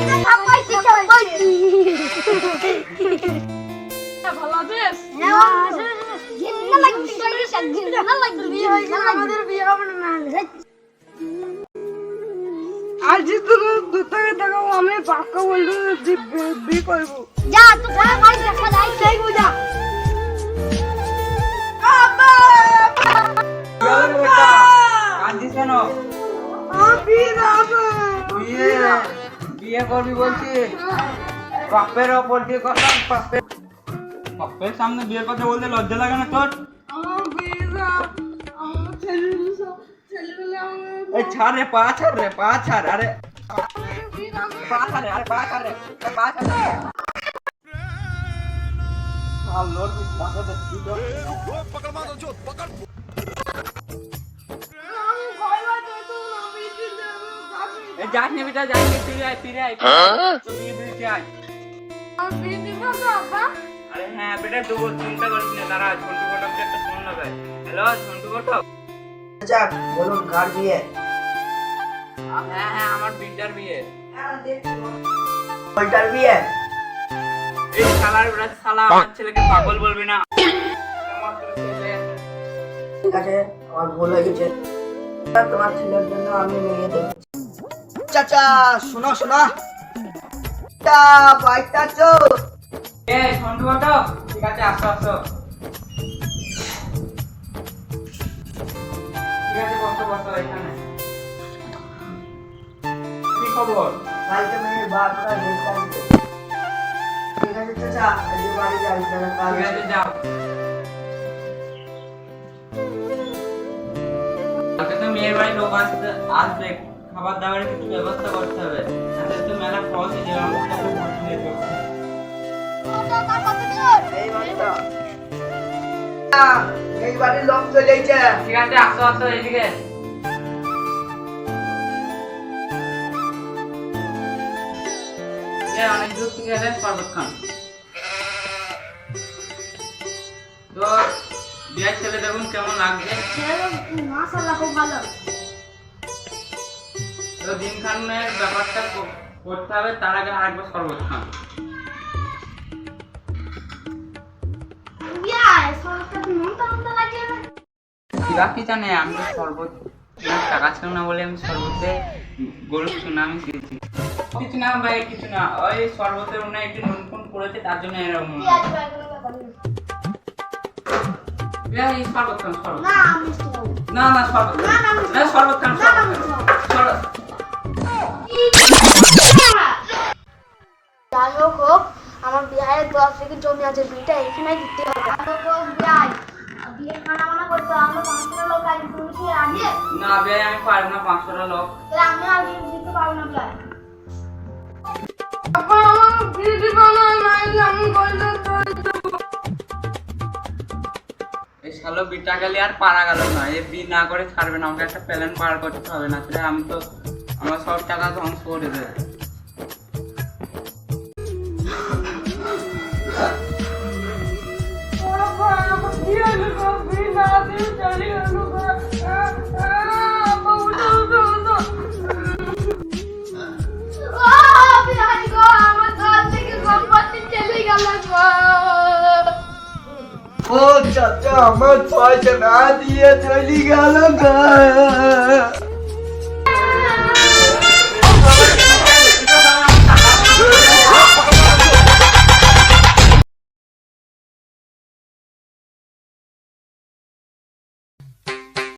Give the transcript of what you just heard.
ছাপাইছি ছাপাইছি ভালো আছিস ঘিন্না লাগছে ঘিন্না লাগছে আমাদের বিয়ে হবে না আজ তোকে দু থেকে দেখাবো আমি পাক্কা বলব যে বি- করব যা তুই ঘরে দেখা যাই সেই বুঝা কাঁদছিস কেন বিয়ে বিয়ে করবি বলছি বাপের ওপর দিয়ে কথা বাপের বাপের সামনে বিয়ের কথা বলতে লজ্জা লাগে না তোর এই ছাড় রে পা ছাড় রে পা ছাড় আরে পা ছাড় রে আরে পা ছাড় রে পা ছাড় রে আল্লোর দেখছি তো এ যাস নি বেটা যাস নি ফিরে আয় ফিরে আয় তো বিয়ে দিতে আয় আরে হ্যাঁ বেটা দু চিন্তা করিস না দাঁড়া ঝন্টু ঘটককে একটা ফোন লাগাই হ্যালো ঝন্টু ঘটক আচ্ছা বলুন কার বিয়ে হ্যাঁ হ্যাঁ আমার বিটার বিয়ে ওইটার বিয়ে এই শালার বেটা শালা আমার ছেলেকে পাগল বলবি না আমার ছেলে ঠিক আছে আমার ভুল হয়ে গেছে আর তোমার ছেলের জন্য আমি মেয়ে দেখছি চাচা শোনো শোনো। তা বাইকটা চো এ ঝন্টু ঘটক ঠিক আছে আসো আসো। ঠিক আছে বসো বসো এখানে। কি খবর? কালকে মেয়ের বাপটা দেখতে ঠিক আছে চাচা আজকে বাড়ি যাই তাহলে কাল ঠিক আছে যাও। কালকে তো মেয়ের বাড়ি লোক আসতে আসবে। খাবার দাবারের কিছু ব্যবস্থা করতে হবে। তাহলে তো মেলা খরচ হয়ে যাবে ভর্তি হয়ে যাবে। এই বাড়ির লোক চলে ঠিক আছে, আসো আসো, এদিকে। অনেক দূর থেকে এলেন শরবত খান। তো, বিয়ের ছেলে দেখুন কেমন লাগছে। মাশাআল্লাহ, খুব ভালো। দিন খানের ব্যাপারটা করতে হবে তার আগে আরেকবার শরবত খান। বিয়া সরকার মন তো মন লাগে না কিবা কি জানে আমি তো শরবত টাকা ছিল না বলে আমি শরবতে গরুর চুনা আমি দিয়েছি কিছু না ভাই কিছু না। ওই শরবতের হয় একটু নুন ফুন পড়েছে তার জন্য এরকম। শরবত খান শরবত। না না শরবত না, শরবত খান শরবত আছে বিটা এখানে দিতে হবে। খানা করতে আমরা পাঁচটা লোক আগে তুমি কি আগে না বিয়ে আমি পারব না পাঁচশোটা লোক। তাহলে আমি আগে দিতে পারব না বিয়াই আপা আমার বিয়ে দিবা না নাইলে আমি এই শালো বিটা গেলে আর পারা গেল না এ বি না করে ছাড়বে না আমাকে একটা প্ল্যান পার করতে হবে না তাহলে আমি তো আমার সব টাকা ধ্বংস করে দেবে। আমার পয়সা না দিয়ে চলে গেল গা